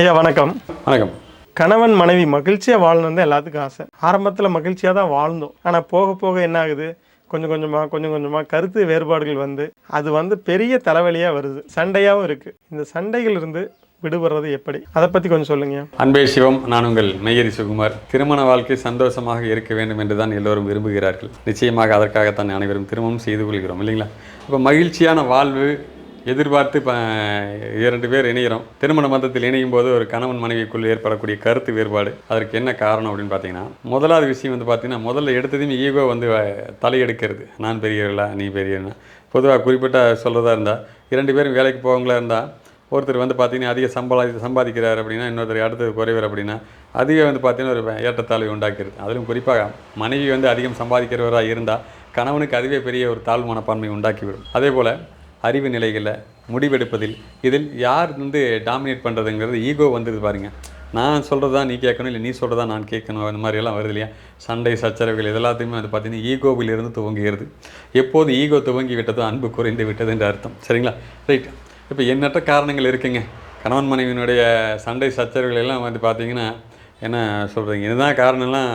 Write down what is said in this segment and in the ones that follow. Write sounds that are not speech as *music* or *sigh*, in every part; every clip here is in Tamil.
ஐயா வணக்கம். வணக்கம். கணவன் மனைவி மகிழ்ச்சியாக வாழணும் தான் எல்லாத்துக்கும் ஆசை. ஆரம்பத்தில் மகிழ்ச்சியாக தான் வாழ்ந்தோம். ஆனால் போக போக என்ன ஆகுது? கொஞ்சம் கொஞ்சமாக கொஞ்சம் கொஞ்சமாக கருத்து வேறுபாடுகள் வந்து அது வந்து பெரிய தலைவலியாக வருது. சண்டையாகவும் இருக்குது இந்த சண்டைகள் இருந்து விடுபடுறது எப்படி? அதை பற்றி கொஞ்சம் சொல்லுங்க அன்பே சிவம் நான் உங்கள் மெய்யரி சுகுமார். திருமண வாழ்க்கை சந்தோஷமாக இருக்க வேண்டும் என்று தான் எல்லோரும் விரும்புகிறார்கள். நிச்சயமாக அதற்காகத்தான் அனைவரும் திருமணம் செய்து கொள்கிறோம் இல்லைங்களா? இப்போ மகிழ்ச்சியான வாழ்வு எதிர்பார்த்து இப்போ இரண்டு பேர் இணைகிறோம். திருமண மந்தத்தில் இணையும் போது ஒரு கணவன் மனைவிக்குள் ஏற்படக்கூடிய கருத்து வேறுபாடு. அதற்கு என்ன காரணம் அப்படின்னு பார்த்தீங்கன்னா முதலாவது விஷயம் வந்து பார்த்தீங்கன்னா முதல்ல எடுத்ததுமே ஈகோ வந்து தலையெடுக்கிறது. நான் பெரியவர்களா நீ பெரியவனா? பொதுவாக குறிப்பிட்ட சொல்கிறதா இருந்தால் இரண்டு பேரும் வேலைக்கு போவங்களா இருந்தால் ஒருத்தர் வந்து பார்த்தீங்கன்னா அதிக சம்பளம் சம்பாதிக்கிறார் அப்படின்னா இன்னொருத்தர் அடுத்தது குறைவர் அப்படின்னா அதிக வந்து பார்த்தீங்கன்னா ஒரு ஏற்றத்தாழ்வை உண்டாக்கிறது. அதிலும் குறிப்பாக மனைவி வந்து அதிகம் சம்பாதிக்கிறவராக இருந்தால் கணவனுக்கு அதுவே பெரிய ஒரு தாழ்வு மனப்பான்மை உண்டாக்கிவிடும். அதே போல் அறிவு நிலைகளில் முடிவெடுப்பதில் இதில் யார் வந்து டாமினேட் பண்ணுறதுங்கிறது ஈகோ வந்துடுது பாருங்க. நான் சொல்கிறதா நீ கேட்கணும் இல்லை நீ சொல்கிறதா நான் கேட்கணும் அந்த மாதிரியெல்லாம் வருது இல்லையா? சண்டை சச்சரவுகள் இது எல்லாத்தையுமே வந்து பார்த்தீங்கன்னா ஈகோவிலிருந்து துவங்குகிறது. எப்போது ஈகோ துவங்கி விட்டதோ அன்பு குறைந்து விட்டது என்ற அர்த்தம். சரிங்களா? ரைட் இப்போ எண்ணற்ற காரணங்கள் இருக்குங்க. கணவன் மனைவியினுடைய சண்டை சச்சரவுகள் எல்லாம் வந்து பார்த்தீங்கன்னா என்ன சொல்கிறீங்க இதுதான் காரணம்லாம்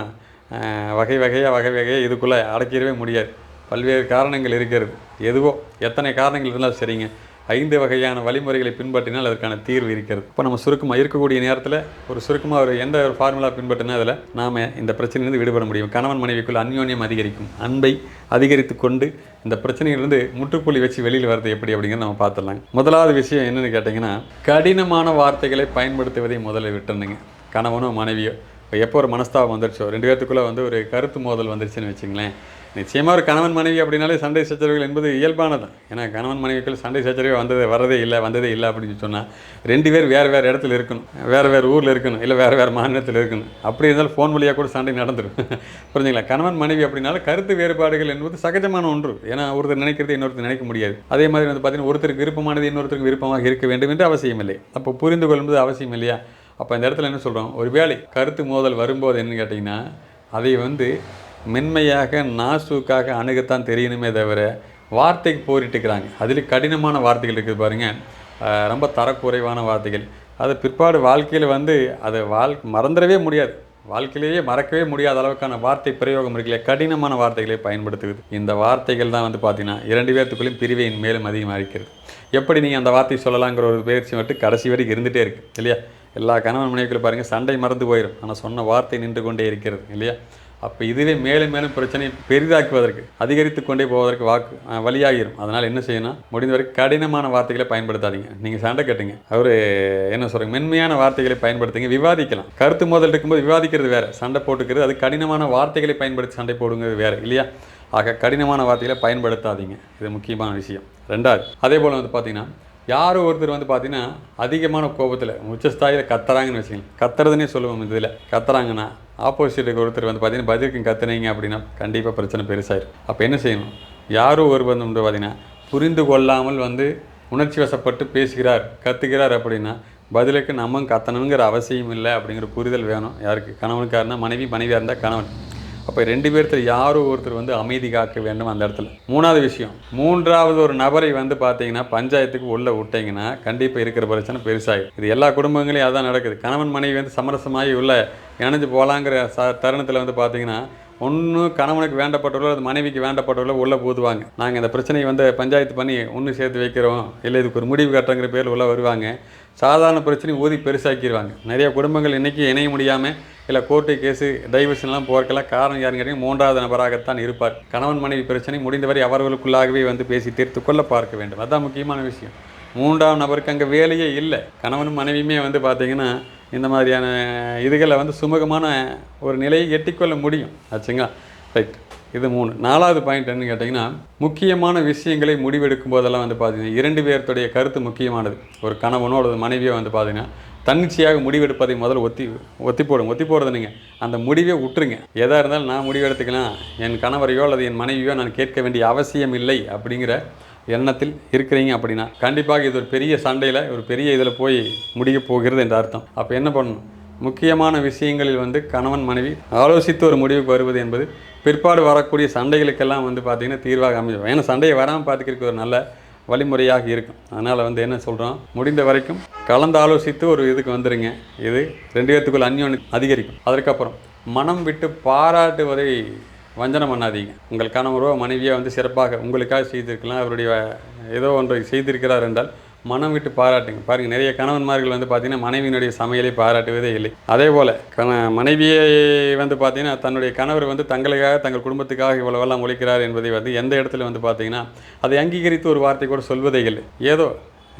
வகை வகையாக வகை வகையாக இதுக்குள்ளே அடக்கிடவே முடியாது. பல்வேறு காரணங்கள் இருக்கிறது. எதுவோ எத்தனை காரணங்கள் இருந்தாலும் சரிங்க. ஐந்து வகையான வழிமுறைகளை பின்பற்றினால் அதற்கான தீர்வு இருக்கிறது. இப்போ நம்ம சுருக்கமாக இருக்கக்கூடிய நேரத்தில் ஒரு சுருக்கமாக ஒரு எந்த ஒரு ஃபார்முலா பின்பற்றினா அதில் நாம் இந்த பிரச்சனையிலிருந்து விடுபட முடியும். கணவன் மனைவிக்குள் அந்யோன்யம் அதிகரிக்கும். அன்பை அதிகரித்து கொண்டு இந்த பிரச்சனையிலிருந்து முற்றுப்புள்ளி வச்சு வெளியில் வரது எப்படி அப்படிங்கிறத நம்ம பார்த்துடலாம் முதலாவது விஷயம் என்னென்னு கேட்டிங்கன்னா கடினமான வார்த்தைகளை பயன்படுத்துவதை முதல்ல விட்டுருந்துங்க கணவனோ மனைவியோ எப்போ ஒரு மனஸ்தாபம் வந்துருச்சோ ரெண்டு பேர்த்துக்குள்ளே வந்து ஒரு கருத்து மோதல் வந்துருச்சுன்னு வச்சுங்களேன். நிச்சயமாக ஒரு கணவன் மனைவி அப்படின்னாலே சண்டை சச்சரவுகள் என்பது இயல்பானது. ஏன்னா கணவன் மனைவிக்குள் சண்டை சச்சரவு வந்தது வரதே இல்லை வந்ததே இல்லை அப்படின்னு சொன்னால் ரெண்டு பேர் வேறு வேறு இடத்துல இருக்கணும். வேறு வேறு ஊரில் இருக்கணும் இல்லை வேறு வேறு மாநிலத்தில் இருக்கணும். அப்படி இருந்தாலும் ஃபோன் வழியாக கூட சண்டை நடந்துடும் *laughs* புரிஞ்சுங்களா? கணவன் மனைவி அப்படின்னால கருத்து வேறுபாடுகள் என்பது சகஜமான ஒன்று. ஏன்னா ஒருத்தர் நினைக்கிறது இன்னொருத்தர் நினைக்க முடியாது. அதே மாதிரி வந்து பார்த்தீங்கன்னா ஒருத்தருக்கு விருப்பமானது இன்னொருத்தருக்கு விருப்பமாக இருக்க வேண்டும் என்று அவசியம் இல்லை அப்போ புரிந்து கொள்வது அவசியம் இல்லையா? அப்போ இந்த இடத்துல என்ன சொல்கிறோம் ஒரு வேளை கருத்து மோதல் வரும்போது என்னன்னு கேட்டிங்கன்னா அதை வந்து மென்மையாக நாசூக்காக அணுகத்தான் தெரியணுமே தவிர வார்த்தைக்கு போரிட்டுக்கிறாங்க. அதில் கடினமான வார்த்தைகள் இருக்குது பாருங்கள் ரொம்ப தரக்குறைவான வார்த்தைகள். அது பிற்பாடு வாழ்க்கையில் வந்து அதை வாழ் மறந்துடவே முடியாது. வாழ்க்கையிலேயே மறக்கவே முடியாத அளவுக்கான வார்த்தை பிரயோகம் இருக்கல கடினமான வார்த்தைகளை பயன்படுத்துகிறது. இந்த வார்த்தைகள் தான் வந்து பார்த்தீங்கன்னா இரண்டு பேர்த்துக்குள்ளேயும் பிரிவையின் மேலும் அதிகமாக இருக்கிறது எப்படி நீங்கள் அந்த வார்த்தை சொல்லலாங்கிற ஒரு பயிற்சி மட்டும் கடைசி வரைக்கும் இருந்துகிட்டே இருக்குது இல்லையா? எல்லா கணவன் மனைவிக்குள்ள பாருங்கள் சண்டை மறந்து போயிடும் ஆனால் சொன்ன வார்த்தை நின்று கொண்டே இருக்கிறது இல்லையா? அப்போ இதுவே மேலும் மேலும் பிரச்சனை பெரிதாக்குவதற்கு அதிகரித்து கொண்டே போவதற்கு வாக்கு வழியாகிடும் வழியாகிரும். அதனால் என்ன செய்யணும் முடிந்த வரைக்கும் கடினமான வார்த்தைகளை பயன்படுத்தாதீங்க. நீங்கள் சண்டை கட்டுங்க. அவர் என்ன சொல்கிறீங்க மென்மையான வார்த்தைகளை பயன்படுத்துங்க. விவாதிக்கலாம். கருத்து மோதல் இருக்கும்போது விவாதிக்கிறது வேறு. சண்டை போட்டுக்கிறது அது கடினமான வார்த்தைகளை பயன்படுத்தி சண்டை போடுங்கிறது வேற இல்லையா? ஆக கடினமான வார்த்தைகளை பயன்படுத்தாதீங்க. இது முக்கியமான விஷயம். ரெண்டாவது அதே போல் வந்து பார்த்தீங்கன்னா யாரோ ஒருத்தர் வந்து பார்த்தீங்கன்னா அதிகமான கோபத்தில் உச்சஸ்தாயில் கத்துறாங்கன்னு வச்சுக்கோங்க கத்துறதுனே சொல்லுவோம் இதில். கத்துறாங்கன்னா ஆப்போசிட்டுக்கு ஒருத்தர் வந்து பார்த்தீங்கன்னா பதிலுக்கு கத்துனீங்க அப்படின்னா கண்டிப்பாக பிரச்சனை பெருசாயிரும். அப்போ என்ன செய்யணும்? யாரோ ஒரு வந்து பார்த்தீங்கன்னா புரிந்து கொள்ளாமல் வந்து உணர்ச்சி வசப்பட்டு பேசுகிறார் கத்துகிறார் அப்படின்னா பதிலுக்கு நம்ம கத்தணுங்கிற அவசியம் இல்லை அப்படிங்கிற புரிதல் வேணும் யாருக்கு? கணவனுக்காக இருந்தால் மனைவி மனைவியாக இருந்தால் கணவன். அப்போ ரெண்டு பேர்த்து யாரோ ஒருத்தர் வந்து அமைதி காக்க வேண்டும் அந்த இடத்துல. மூணாவது விஷயம் மூன்றாவது ஒரு நபரை வந்து பார்த்தீங்கன்னா பஞ்சாயத்துக்கு உள்ளே விட்டீங்கன்னா கண்டிப்பாக இருக்கிற பிரச்சனை பெருசாகும் இது எல்லா குடும்பங்களையும் அதான் நடக்குது. கணவன் மனைவி வந்து சமரசமாகி உள்ள இணைஞ்சு போகலாங்கிற ச தருணத்தில் வந்து பார்த்தீங்கன்னா ஒன்று கணவனுக்கு வேண்டப்பட்டவர்களோ அது மனைவிக்கு வேண்டப்பட்டவர்களோ உள்ளே போதுவாங்க. நாங்கள் இந்த பிரச்சனையை வந்து பஞ்சாயத்து பண்ணி ஒன்று சேர்த்து வைக்கிறோம். இல்லை இதுக்கு ஒரு முடிவு கட்டுறங்கிற பேர் உள்ளே வருவாங்க. சாதாரண பிரச்சனையை ஊதி பெருசாக்கிடுவாங்க நிறைய குடும்பங்கள் இன்றைக்கி இணைய முடியாமல் இல்லை கோர்ட்டு கேஸு டைவர்ஷன்லாம் போகிறக்கெல்லாம் காரணம் யாருன்னு கேட்டீங்க மூன்றாவது நபராகத்தான் இருப்பார். கணவன் மனைவி பிரச்சனை முடிந்தவரை அவர்களுக்குள்ளாகவே வந்து பேசி தீர்த்து கொள்ள பார்க்க வேண்டும். அதுதான் முக்கியமான விஷயம். மூன்றாம் நபருக்கு அங்கே வேலையே இல்லை. கணவனும் மனைவியுமே வந்து பார்த்தீங்கன்னா இந்த மாதிரியான இதுகளை வந்து சுமூகமான ஒரு நிலையை எட்டிக்கொள்ள முடியும். ஆச்சுங்களா? ரைட் இது மூணு. நாலாவது பாயிண்ட் என்னன்னு கேட்டிங்கன்னா முக்கியமான விஷயங்களை முடிவெடுக்கும் போதெல்லாம் வந்து பார்த்தீங்கன்னா இரண்டு பேர்த்துடைய கருத்து முக்கியமானது. ஒரு கணவனோ அல்லது மனைவியோ வந்து பார்த்திங்கன்னா தன்னிச்சையாக முடிவெடுப்பதை முதல்ல ஒத்தி ஒத்தி போடுங்க. ஒத்தி போடுறது நீங்கள் அந்த முடிவே விட்டுருங்க எதாக இருந்தாலும் நான் முடிவெடுத்துக்கலாம் என் கணவரையோ அல்லது என் மனைவியோ நான் கேட்க வேண்டிய அவசியம் இல்லை அப்படிங்கிற எண்ணத்தில் இருக்கிறீங்க அப்படின்னா கண்டிப்பாக இது ஒரு பெரிய சண்டையில் ஒரு பெரிய இதில் போய் முடிய போகிறது என்ற அர்த்தம். அப்போ என்ன பண்ணணும்? முக்கியமான விஷயங்களில் வந்து கணவன் மனைவி ஆலோசித்து ஒரு முடிவுக்கு வருவது என்பது பிற்பாடு வரக்கூடிய சண்டைகளுக்கெல்லாம் வந்து பார்த்திங்கன்னா தீர்வாக அமையும். ஏன்னா சண்டையை வராமல் பார்த்துக்கிறதுக்கு ஒரு நல்ல வழிமுறையாக இருக்கும். அதனால் வந்து என்ன சொல்கிறோம் முடிந்த வரைக்கும் கலந்து ஆலோசித்து ஒரு இதுக்கு வந்துடுங்க இது ரெண்டு பேர்த்துக்குள்ள அந்யோன்யம் அதிகரிக்கும். அதற்கப்புறம் மனம் விட்டு பாராட்டுவதை வஞ்சனம் பண்ணாதீங்க. உங்கள் கணவரோ மனைவியோ வந்து சிறப்பாக உங்களுக்காக செய்திருக்கலாம். அவருடைய ஏதோ ஒன்றை செய்திருக்கிறார் என்றால் மனம் விட்டு பாராட்டுங்க. பாருங்கள் நிறைய கணவன்மார்கள் வந்து பார்த்தீங்கன்னா மனைவியினுடைய சமையலை பாராட்டுவதே இல்லை. அதே போல் கண மனைவியை வந்து பார்த்தீங்கன்னா தன்னுடைய கணவர் வந்து தங்களுக்காக தங்கள் குடும்பத்துக்காக இவ்வளவெல்லாம் உழைக்கிறார் என்பதை வந்து எந்த இடத்துல வந்து பார்த்தீங்கன்னா அதை அங்கீகரித்து ஒரு வார்த்தை கூட சொல்வதே இல்லை. ஏதோ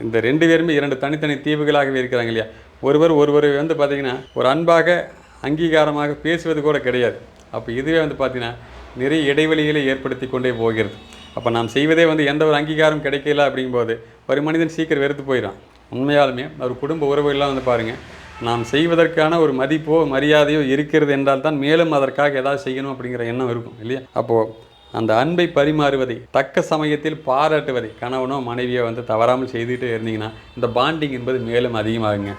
இந்த ரெண்டு பேருமே இரண்டு தனித்தனி தீவுகளாகவே இருக்கிறாங்க இல்லையா? ஒருவர் ஒருவர் வந்து பார்த்தீங்கன்னா ஒரு அன்பாக அங்கீகாரமாக பேசுவது கூட கிடையாது. அப்போ இதுவே வந்து பார்த்திங்கன்னா நிறைய இடைவெளிகளை ஏற்படுத்தி கொண்டே போகிறது. அப்போ நாம் செய்வதே வந்து எந்த ஒரு அங்கீகாரம் கிடைக்கல அப்படிங்கும்போது ஒரு மனிதன் சீக்கிரம் வெறுத்து போயிடான் உண்மையாலுமே ஒரு குடும்ப உறவுகள்லாம் வந்து பாருங்கள் நாம் செய்வதற்கான ஒரு மதிப்போ மரியாதையோ இருக்கிறது என்றால் தான் மேலும் அதற்காக ஏதாவது செய்யணும் அப்படிங்கிற எண்ணம் இருக்கும் இல்லையா? அப்போது அந்த அன்பை பரிமாறுவதை தக்க சமயத்தில் பாராட்டுவதை கணவனோ மனைவியோ வந்து தவறாமல் செய்துகிட்டே இருந்தீங்கன்னா இந்த பாண்டிங் என்பது மேலும் அதிகமாகுங்க.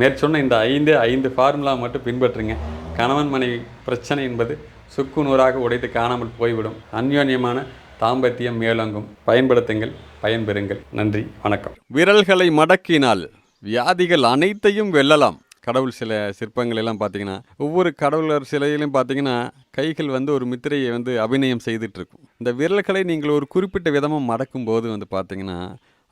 மேற்சொன்ன இந்த ஐந்து ஐந்து ஃபார்முலா மட்டும் பின்பற்றுங்க. கணவன் மனைவி பிரச்சனை என்பது சுக்கு நூறாக உடைத்து காணாமல் போய்விடும். அந்யோன்யமான தாம்பத்தியம் மேலோங்கும். பயன்படுத்துங்கள் பயன்பெறுங்கள். நன்றி வணக்கம். விரல்களை மடக்கினால் வியாதிகள் அனைத்தையும் வெல்லலாம். கடவுள் சில சிற்பங்கள் எல்லாம் பார்த்தீங்கன்னா ஒவ்வொரு கடவுளர் சிலையிலும் பார்த்தீங்கன்னா கைகள் வந்து ஒரு முத்திரையை வந்து அபிநயம் செய்துட்டு இருக்கும். இந்த விரல்களை நீங்கள் ஒரு குறிப்பிட்ட விதமாக மடக்கும் போது வந்து பார்த்தீங்கன்னா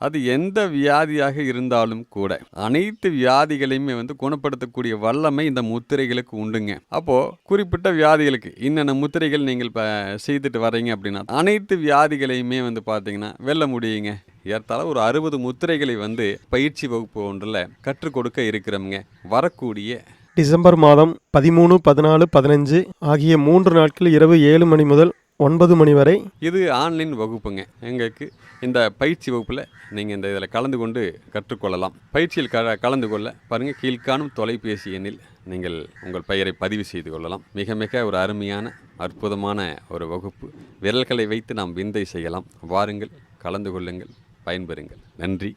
அது எந்த வியாதியாக இருந்தாலும் கூட. அனைத்து வியாதிகளையுமே வந்து குணப்படுத்தக்கூடிய வல்லமை இந்த முத்திரைகளுக்கு உண்டுங்க. அப்போ குறிப்பிட்ட வியாதிகளுக்கு இன்னென்ன முத்திரைகள் நீங்கள் இப்போ செய்துட்டு வரீங்க அப்படின்னா அனைத்து வியாதிகளையுமே வந்து பார்த்தீங்கன்னா வெல்ல முடியுங்க. ஏறத்தாழ ஒரு அறுபது முத்திரைகளை வந்து பயிற்சி வகுப்பு ஒன்றில் கற்றுக் கொடுக்க இருக்கிறோம்ங்க. வரக்கூடிய டிசம்பர் மாதம் பதிமூணு பதினாலு பதினஞ்சு ஆகிய மூன்று நாட்கள் இரவு ஏழு மணி முதல் ஒன்பது மணி வரை. இது ஆன்லைன் வகுப்புங்க. எங்களுக்கு இந்த பயிற்சி வகுப்பில் நீங்கள் இந்த இதில் கலந்து கொண்டு கற்றுக்கொள்ளலாம். பயிற்சியில் க கலந்து கொள்ள பாருங்கள் கீழ்காணும் தொலைபேசி எண்ணில் நீங்கள் உங்கள் பெயரை பதிவு செய்து கொள்ளலாம். மிக மிக ஒரு அருமையான அற்புதமான ஒரு வகுப்பு. விரல்களை வைத்து நாம் விந்தை செய்யலாம். வாருங்கள் கலந்து கொள்ளுங்கள் பயன்பெறுங்கள். நன்றி.